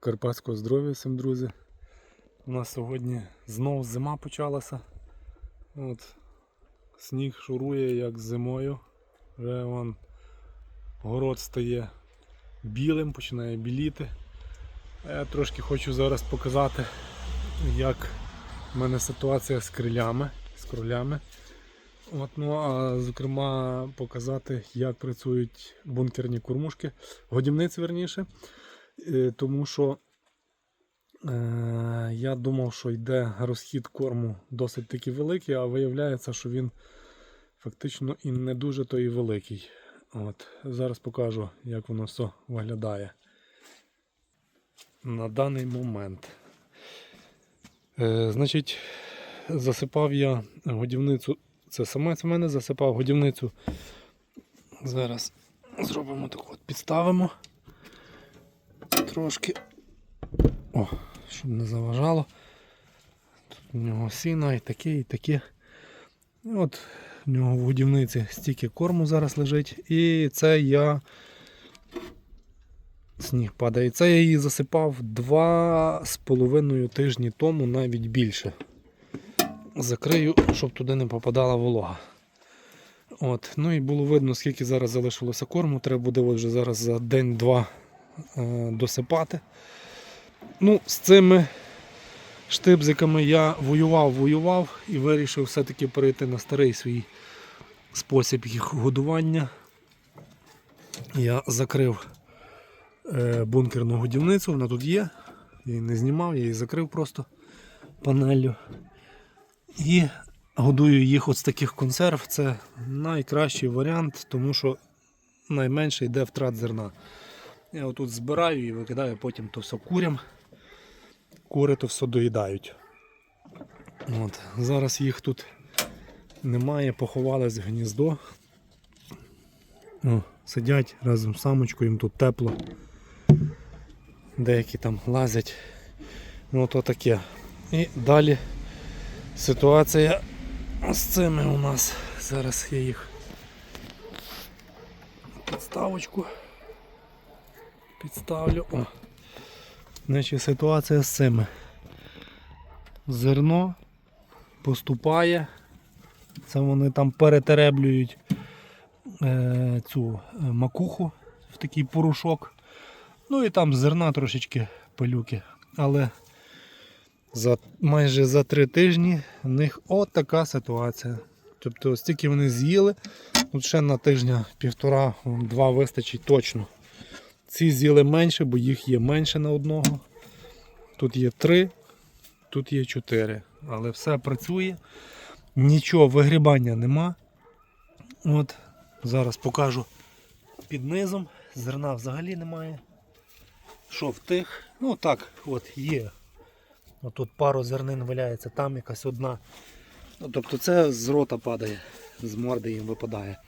Карпатського здоров'я всім, друзі. У нас сьогодні знов зима почалася. От, сніг шурує як зимою. Вже вон, город стає білим, починає біліти. Я трошки хочу зараз показати, як в мене ситуація з крилями, з кролями. От, ну, а зокрема показати, як працюють бункерні кормушки, годівниці верніше. Е, Тому що е, я думав, що йде розхід корму досить таки великий, а виявляється, що він фактично і не дуже то і великий. От, зараз покажу, як воно все виглядає на даний момент. Е, значить, засипав я годівницю. Це самець в мене засипав годівницю. Зараз зробимо так от, підставимо трошки. О, щоб не заважало. Тут у нього сіна і таке, і таке. І от в нього в годівниці стільки корму зараз лежить. І це я. Сніг падає. І Це я її засипав два з половиною тижні тому, навіть більше. Закрию, щоб туди не попадала волога. От. Ну і було видно, скільки зараз залишилося корму. Треба буде вже зараз за день-два досипати. Ну, з цими штибзиками я воював, воював і вирішив все-таки перейти на старий свій спосіб їх годування. Я закрив е, бункерну годівницю, вона тут є. Я її не знімав, я її закрив просто панелью. І годую їх от з таких консерв. Це найкращий варіант, тому що найменше йде втрат зерна. Я отут збираю і викидаю потім то все курям. Кури то все доїдають. От. Зараз їх тут немає, поховались в гніздо. О, сидять разом з самочкою, їм тут тепло. Деякі там лазять. Ну то таке. І далі ситуація з цими у нас. Зараз я їх підставочку підставлю. О. Значить, ситуація з цими. Зерно поступає. Це вони там перетереблюють е, цю е, макуху в такий порошок. Ну і там зерна трошечки пилюки. Але за, майже за три тижні в них от ситуація. Тобто стільки вони з'їли, от ще на тижня півтора-два вистачить точно. Ці з'їли менше, бо їх є менше на одного. Тут є три, тут є чотири. Але все працює. Нічого вигрібання нема. От, зараз покажу під низом. Зерна взагалі немає. Що в тих? Ну так, от є. От тут пару зернин валяється, там якась одна. Ну, тобто це з рота падає, з морди їм випадає.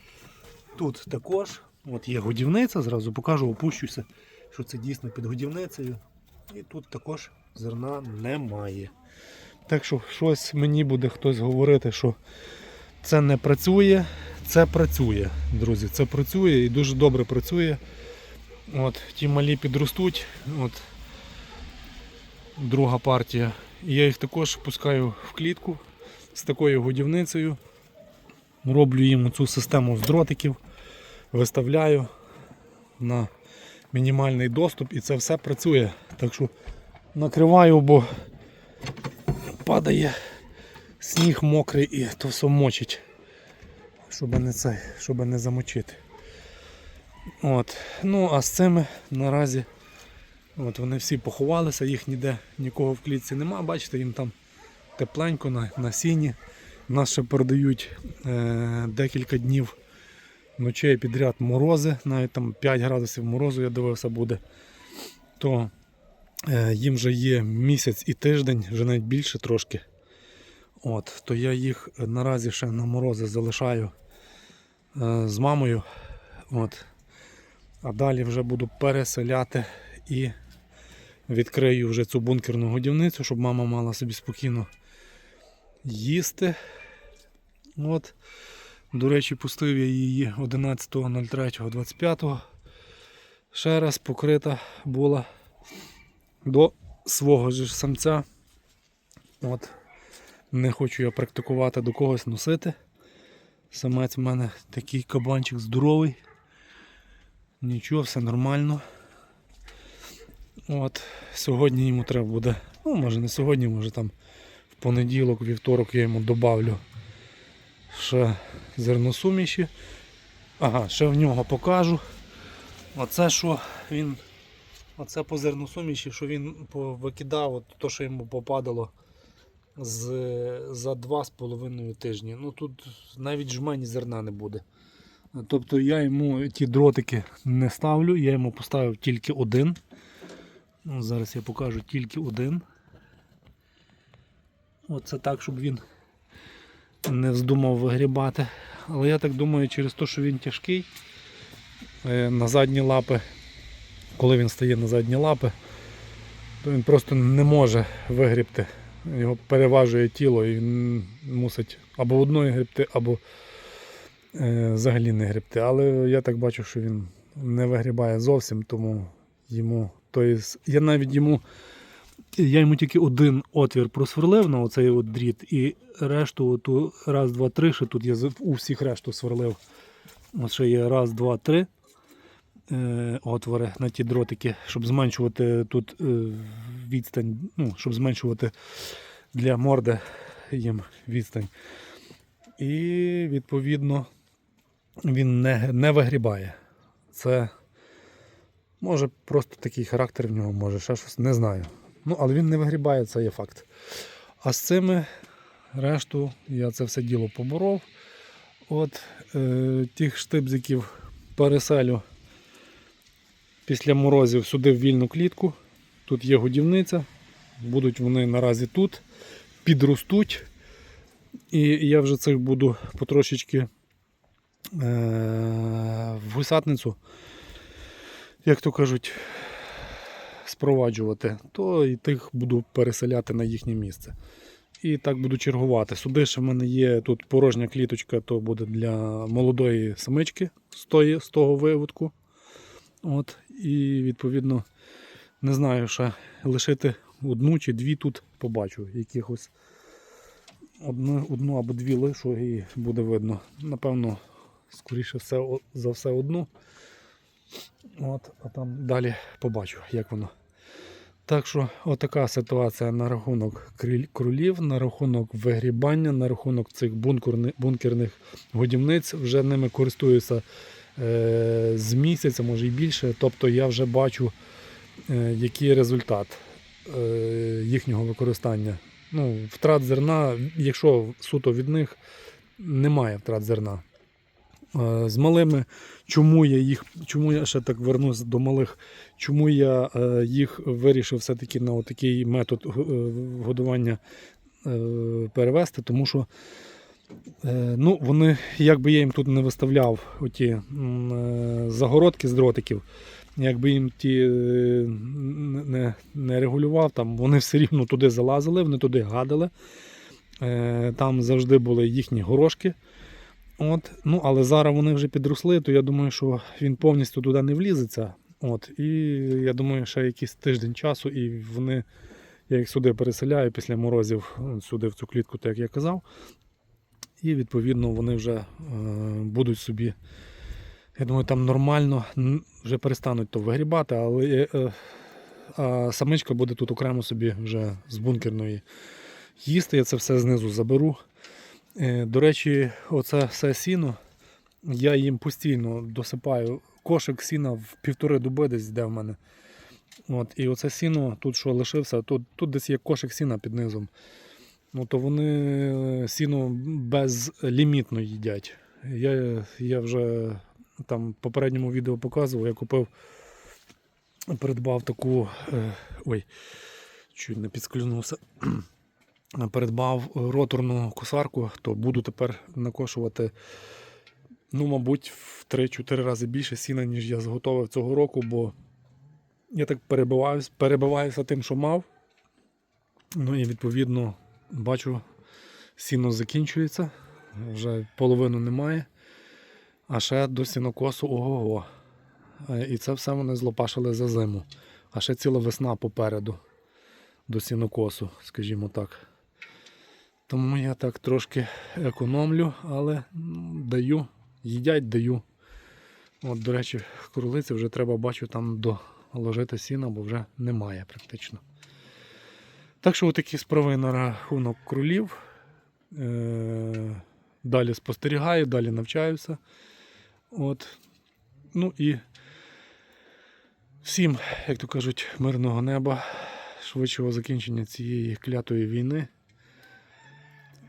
Тут також от є годівниця, зразу покажу, опущуся, що це дійсно під годівницею. І тут також зерна немає. Так що щось мені буде хтось говорити, що це не працює, це працює, друзі. Це працює і дуже добре працює. От, Ті малі підростуть. От, Друга партія. І я їх також пускаю в клітку з такою годівницею. Роблю їм цю систему з дротиків, виставляю на мінімальний доступ і це все працює. Так що накриваю, бо падає сніг мокрий і то все мочить, щоб не, це, щоб не замочити. От. Ну а з цими наразі от вони всі поховалися, їх ніде нікого в клітці нема. Бачите, їм там тепленько на, на сіні. Нас ще передають е, декілька днів ночей підряд морози, навіть там 5 градусів морозу, я дивився, буде. То е, їм вже є місяць і тиждень, вже навіть більше трошки. От, То я їх наразі ще на морози залишаю е, з мамою. От. А далі вже буду переселяти і відкрию вже цю бункерну годівницю, щоб мама мала собі спокійно їсти. От. До речі, пустив я її 11.03.25. Ще раз покрита була. до свого ж самця. От. Не хочу я практикувати до когось носити. Самець в мене такий кабанчик здоровий. Нічого, все нормально. От, сьогодні йому треба буде, ну може не сьогодні, може там в понеділок, вівторок я йому добавлю ще зерносуміші. Ага, ще в нього покажу. Оце що він. Оце по зерносуміші, що він викидав, от то, що йому попадало з, за 2,5 тижні. Ну тут навіть жмені зерна не буде. Тобто я йому ті дротики не ставлю, я йому поставив тільки один. Ну, зараз я покажу тільки один. Оце так, щоб він не вздумав вигрібати. Але я так думаю, через те, що він тяжкий е, на задні лапи, коли він стає на задні лапи, то він просто не може вигрібти. Його переважує тіло і він мусить або одною гребти, або е, взагалі не гребти. Але я так бачу, що він не вигрібає зовсім, тому йому. Тобто, я навіть йому. Я йому тільки один отвір просверлив на оцей от дріт, і решту, оту, раз, два, три, ще тут я у всіх решту сверлив. От ще є раз, два, три е, отвори на ті дротики, щоб зменшувати тут е, відстань, ну, щоб зменшувати для морди їм відстань. І відповідно він не, не вигрібає. Це може просто такий характер в нього, може ще щось, не знаю. Ну, але він не вигрібає, це є факт. А з цими решту я це все діло поборов. От е, тих штибзиків переселю після морозів сюди в вільну клітку. Тут є годівниця. Будуть вони наразі тут, підростуть. І я вже цих буду потрошечки е, в гусатницю, як то кажуть, спроваджувати, то і тих буду переселяти на їхнє місце. І так буду чергувати. Сюди ще в мене є тут порожня кліточка, то буде для молодої самички з, тої, з того виводку. От, і відповідно не знаю, ще лишити одну чи дві тут побачу. Якихось одну, одну або дві лишу і буде видно. Напевно, скоріше все, за все одну. От, а там далі побачу, як воно. Так що отака ситуація на рахунок кролів, на рахунок вигрібання, на рахунок цих бункерних годівниць. Вже ними користуюся е, з місяця, може і більше. Тобто я вже бачу, е, який результат е, їхнього використання. Ну, втрат зерна, якщо суто від них, немає втрат зерна. Е, З малими, чому я їх, чому я ще так вернусь до малих, чому я е, їх вирішив все-таки на такий метод е, годування перевести, тому що ну, вони, як би я їм тут не виставляв оті загородки з дротиків, якби їм ті не, не регулював, там вони все рівно туди залазили, вони туди гадали. Там завжди були їхні горошки. От, ну, але зараз вони вже підросли, то я думаю, що він повністю туди не влізеться. От, і я думаю, ще якийсь тиждень часу, і вони, я їх сюди переселяю після морозів, сюди в цю клітку, так як я казав. І відповідно вони вже е, будуть собі, я думаю, там нормально, вже перестануть то вигрібати, але е, е, а самичка буде тут окремо собі вже з бункерної їсти. Я це все знизу заберу. Е, До речі, оце все сіно. Я їм постійно досипаю кошик сіна в півтори дуби десь йде в мене. От, і оце сіно, тут що лишився, тут, тут десь є кошик сіна під низом. Ну, то вони сіно безлімітно їдять. Я, я вже там в попередньому відео показував, я купив, придбав таку. Е, ой, чуть не підсклюнувся придбав роторну косарку, то буду тепер накошувати, ну, мабуть, в 3-4 рази більше сіна, ніж я зготовив цього року, бо я так перебиваюся, перебиваюся тим, що мав. Ну і відповідно бачу, сіно закінчується, вже половину немає. А ще до сінокосу ого-го. Е, І це все вони злопашили за зиму. А ще ціла весна попереду до сінокосу, скажімо так. Тому я так трошки економлю, але ну, даю, їдять, даю. От, до речі, кролиці вже треба бачу там доложити сіна, бо вже немає практично. Так що такі справи на рахунок кролів. Е- далі спостерігаю, далі навчаюся. От. Ну і всім, як то кажуть, мирного неба, швидшого закінчення цієї клятої війни.